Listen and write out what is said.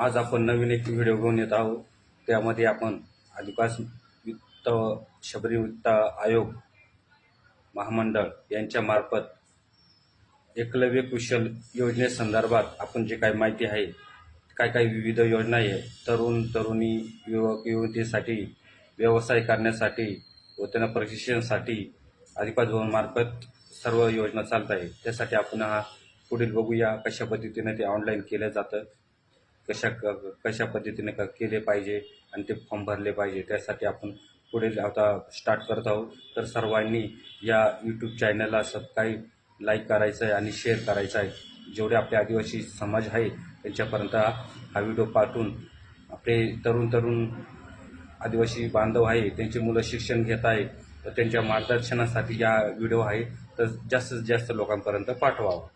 आज आपण नवीन एक व्हिडिओ घेऊन येत आहोत. त्यामध्ये आपण आदिवासी वित्त शबरी वित्त आयोग महामंडळ यांच्यामार्फत एकलव्य कुशल योजनेसंदर्भात आपण जे काही माहिती आहे काय काय विविध योजना आहे तरुण तरुणी युवक युवतीसाठी व्यवसाय करण्यासाठी व त्यांना प्रशिक्षणासाठी आदिवासी भवनमार्फत सर्व योजना चालत आहे. त्यासाठी आपण हा पुढील बघूया कशा पद्धतीने ते ऑनलाईन केलं जातं कशा क- कशा पद्धतीने क- केले पाहिजे आणि ते फॉर्म भरले पाहिजे त्यासाठी आपण पुढे आता स्टार्ट करत आहोत. तर सर्वांनी या यूट्यूब चॅनलला सबस्क्राईब लाईक करायचं आहे आणि शेअर करायचं आहे. जेवढे आपले आदिवासी समाज आहे त्यांच्यापर्यंत हा हा व्हिडिओ पाठवून आपले तरुण तरुण आदिवासी बांधव आहे त्यांची मुलं शिक्षण घेत आहे तर त्यांच्या मार्गदर्शनासाठी या व्हिडिओ आहे तर जास्तीत जास्त लोकांपर्यंत पाठवावा.